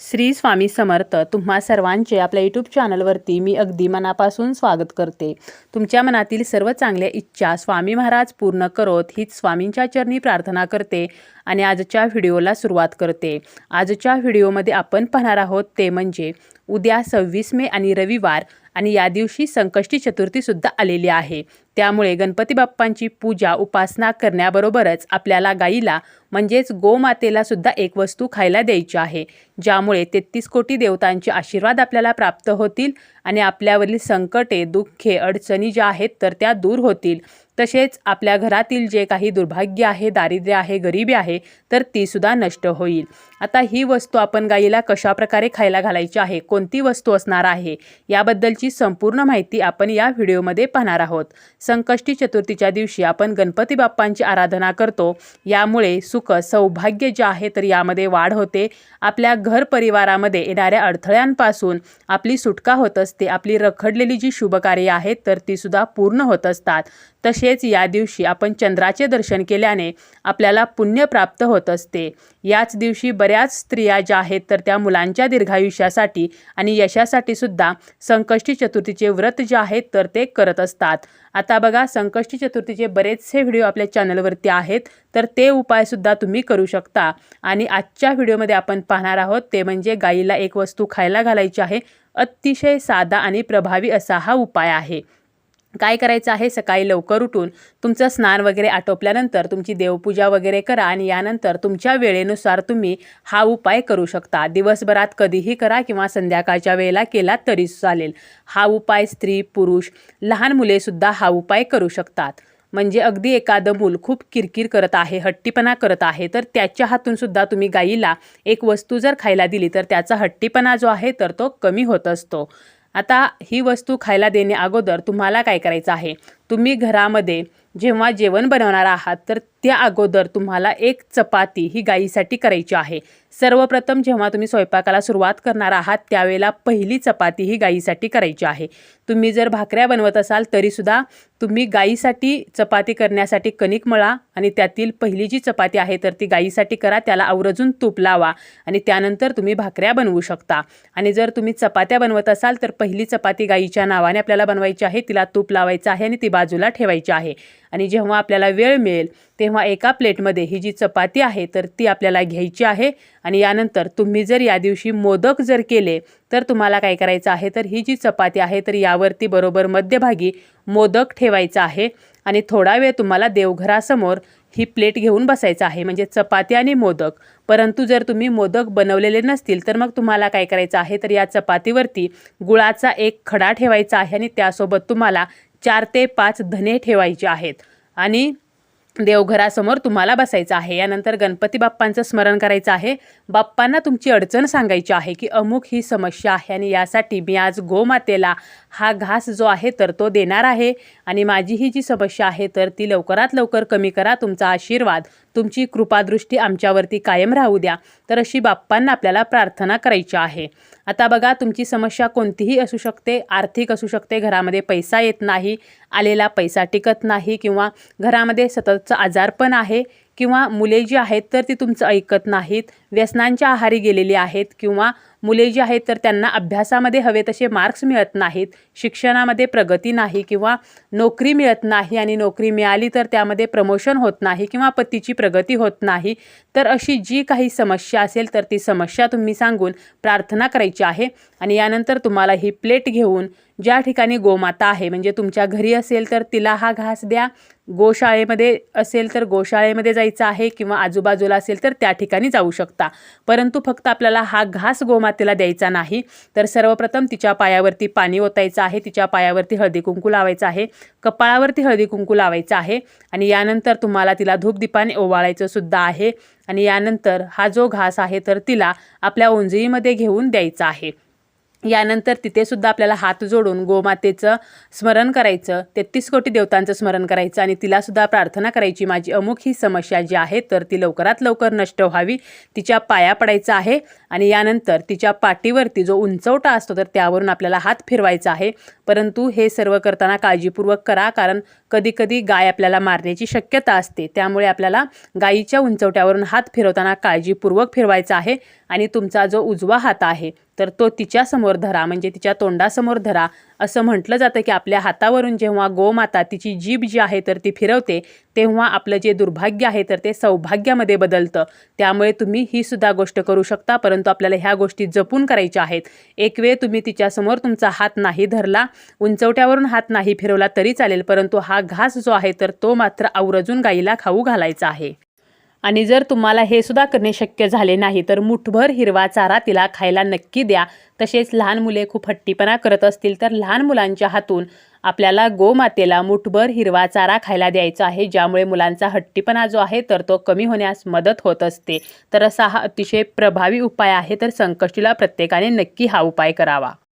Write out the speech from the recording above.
श्री स्वामी समर्थ तुम्हा सर्वांचे आपल्या यूट्यूब चॅनलवरती मी अगदी मनापासून स्वागत करते. तुमच्या मनातील सर्व चांगल्या इच्छा स्वामी महाराज पूर्ण करोत हीच स्वामींच्या चरणी प्रार्थना करते आणि आजच्या व्हिडिओला सुरुवात करते. आजच्या व्हिडिओमध्ये आपण पाहणार आहोत ते म्हणजे उद्या सव्वीस मे आणि रविवार आणि या दिवशी संकष्टी चतुर्थीसुद्धा आलेली आहे. त्यामुळे गणपती बाप्पांची पूजा उपासना करण्याबरोबरच आपल्याला गाईला म्हणजेच गोमातेला सुद्धा एक वस्तू खायला द्यायची आहे ज्यामुळे तेहतीस कोटी देवतांचे आशीर्वाद आपल्याला प्राप्त होतील आणि आपल्यावरील संकटे दुःखे अडचणी ज्या आहेत तर त्या दूर होतील. तसेच आपल्या घरातील जे काही दुर्भाग्य आहे दारिद्र्य आहे गरिबी आहे तर ती सुद्धा नष्ट होईल. आता ही वस्तू आपण गाईला कशा प्रकारे खायला घालायची आहे कोणती वस्तू असणार आहे याबद्दलची संपूर्ण माहिती आपण या व्हिडिओमध्ये पाहणार आहोत. संकष्टी चतुर्थीच्या दिवशी आपण गणपती बाप्पांची आराधना करतो. यामुळे सुख सौभाग्य जे आहे तर यामध्ये वाढ होते. आपल्या घर परिवारामध्ये येणाऱ्या अडथळ्यांपासून आपली सुटका होत असते. आपली रखडलेली जी शुभकार्य आहेत तर ती सुद्धा पूर्ण होत असतात. तसेच या दिवशी आपण चंद्राचे दर्शन केल्याने आपल्याला पुण्य प्राप्त होत असते. याच दिवशी बऱ्याच स्त्रिया ज्या आहेत तर त्या मुलांच्या दीर्घायुष्यासाठी आणि यशासाठी सुद्धा संकष्टी चतुर्थीचे व्रत जे आहेत तर ते करत असतात. आता बघा संकष्टी चतुर्थीचे बरेचसे व्हिडिओ आपल्या चॅनलवरती आहेत तर ते उपायसुद्धा तुम्ही करू शकता. आणि आजच्या व्हिडिओमध्ये आपण पाहणार आहोत ते म्हणजे गाईला एक वस्तू खायला घालायची आहे अतिशय साधा आणि प्रभावी असा हा उपाय आहे. काय करायचं आहे? सकाळी लवकर उठून तुमचं स्नान वगैरे आटोपल्यानंतर तुमची देवपूजा वगैरे करा आणि यानंतर तुमच्या वेळेनुसार तुम्ही हा उपाय करू शकता. दिवसभरात कधीही करा किंवा संध्याकाळच्या वेळेला केला तरी चालेल. हा उपाय स्त्री पुरुष लहान मुलेसुद्धा हा उपाय करू शकतात. म्हणजे अगदी एखादं मूल खूप किरकिर करत आहे हट्टीपणा करत आहे तर त्याच्या हातून सुद्धा तुम्ही गाईला एक वस्तू जर खायला दिली तर त्याचा हट्टीपणा जो आहे तर तो कमी होत असतो. आता ही वस्तू खायला देणे अगोदर तुम्हाला काय करायचं आहे? तुम्ही घरामध्ये जेव्हा जेवण बनवणार आहात तर त्या अगोदर तुम्हाला एक चपाती ही गाईसाठी करायची आहे. सर्वप्रथम जेव्हा तुम्ही स्वयंपाकाला सुरुवात करणार आहात त्यावेळेला पहिली चपाती ही गाईसाठी करायची आहे. तुम्ही जर भाकऱ्या बनवत असाल तरीसुद्धा तुम्ही गाईसाठी चपाती करण्यासाठी कणिक मळा आणि त्यातील पहिली जी चपाती आहे तर ती गाईसाठी करा. त्याला आवर्जून तूप लावा आणि त्यानंतर तुम्ही भाकऱ्या बनवू शकता. आणि जर तुम्ही चपात्या बनवत असाल तर पहिली चपाती गाईच्या नावाने आपल्याला बनवायची आहे. तिला तूप लावायचं आहे आणि ती बाजूला ठेवायची आहे. आणि जेव्हा आपल्याला वेळ मिळेल तेव्हा एका प्लेटमध्ये ही जी चपाती आहे तर ती आपल्याला घ्यायची आहे. आणि यानंतर तुम्ही जर या दिवशी मोदक जर केले तर तुम्हाला काय करायचं आहे तर ही जी चपाती आहे तर यावरती बरोबर मध्यभागी मोदक ठेवायचा आहे. आणि थोडा वेळ तुम्हाला देवघरासमोर ही प्लेट घेऊन बसायचं आहे म्हणजे चपाती आणि मोदक. परंतु जर तुम्ही मोदक बनवलेले नसतील तर मग तुम्हाला काय करायचं आहे तर या चपातीवरती गुळाचा एक खडा ठेवायचा आहे. आणि त्यासोबत तुम्हाला चार ते पाच धने ठेवायचे आहेत. आणि देवघरासमोर तुम्हाला बसायचं आहे. यानंतर गणपती बाप्पांचं स्मरण करायचं आहे. बाप्पांना तुमची अडचण सांगायची आहे की अमुक ही समस्या आहे आणि यासाठी मी आज गोमातेला हा घास जो आहे तर तो देणार आहे. आणि माझी ही जी समस्या आहे तर ती लवकरात लवकर कमी करा. तुमचा आशीर्वाद तुमची कृपादृष्टी आमच्यावरती कायम राहू द्या. तर अशी बाप्पांना आपल्याला प्रार्थना करायची आहे. आता बघा तुमची समस्या कोणतीही असू शकते. आर्थिक असू शकते. घरामध्ये पैसा येत नाही. आलेला पैसा टिकत नाही किंवा घरामध्ये सततचं आजारपण आहे. किंवा मुले जी आहेत तर ती तुमचं ऐकत नाहीत व्यसनांच्या आहारी गेलेली आहेत किंवा मुले जी आहेत तर त्यांना अभ्यासामध्ये हवे तसे मार्क्स मिळत नाहीत शिक्षणामध्ये प्रगती नाही किंवा नोकरी मिळत नाही आणि नोकरी मिळाली तर त्यामध्ये प्रमोशन होत नाही किंवा पतीची प्रगती होत नाही तर अशी जी काही समस्या असेल तर ती समस्या तुम्ही सांगून प्रार्थना करायची आहे आणि यानंतर तुम्हाला ही प्लेट घेऊन ज्या ठिकाणी गोमाता आहे म्हणजे तुमच्या घरी असेल तर तिला हा घास द्या. गोशाळेमध्ये असेल तर गोशाळेमध्ये जायचं आहे किंवा आजूबाजूला असेल तर त्या ठिकाणी जाऊ शकता. परंतु फक्त आपल्याला हा घास गोमातेला द्यायचा नाही. तर सर्वप्रथम तिच्या पायावरती पाणी ओतायचं आहे. तिच्या पायावरती हळदी कुंकू लावायचं आहे. कपाळावरती हळदी कुंकू लावायचं आहे. आणि यानंतर तुम्हाला तिला धूपदीपाने ओवाळायचं सुद्धा आहे. आणि यानंतर हा जो घास आहे तर तिला आपल्या ओंजळीमध्ये घेऊन द्यायचा आहे. यानंतर तिथे सुद्धा आपल्याला हात जोडून गोमातेचं स्मरण करायचं तेहतीस कोटी देवतांचं स्मरण करायचं आणि तिला सुद्धा प्रार्थना करायची माझी अमुक ही समस्या जी आहे तर ती लवकरात लवकर नष्ट व्हावी. तिच्या पाया पडायचं आहे आणि यानंतर तिच्या पाठीवरती जो उंचवटा असतो तर त्यावरून आपल्याला हात फिरवायचा आहे. परंतु हे सर्व करताना काळजीपूर्वक करा कारण कधीकधी गाय आपल्याला मारण्याची शक्यता असते. त्यामुळे आपल्याला गायीच्या उंचवट्यावरून हात फिरवताना काळजीपूर्वक फिरवायचा आहे आणि तुमचा जो उजवा हात आहे तर तो तिच्यासमोर धरा म्हणजे तिच्या तोंडासमोर धरा. असं म्हटलं जातं की आपल्या हातावरून जेव्हा गोमाता तिची जीभ जी आहे तर ती फिरवते तेव्हा आपलं जे दुर्भाग्य आहे तर ते सौभाग्यामध्ये बदलतं. त्यामुळे तुम्ही ही सुद्धा गोष्ट करू शकता परंतु आपल्याला ह्या गोष्टी जपून करायच्या आहेत. एक वेळ तुम्ही तिच्यासमोर तुमचा हात नाही धरला उंचवट्यावरून हात नाही फिरवला तरी चालेल परंतु हा घास जो आहे तर तो मात्र आवर्जून गाईला खाऊ घालायचा आहे. आणि जर तुम्हाला हे सुद्धा करणे शक्य झाले नाही तर मुठभर हिरवा चारा तिला खायला नक्की द्या. तसेच लहान मुले खूप हट्टीपणा करत असतील तर लहान मुलांच्या हातून आपल्याला गोमातेला मुठभर हिरवा चारा खायला द्यायचा आहे ज्यामुळे मुलांचा हट्टीपणा जो आहे तर तो कमी होण्यास मदत होत असते. तर असा हा अतिशय प्रभावी उपाय आहे तर संकष्टीला प्रत्येकाने नक्की हा उपाय करावा.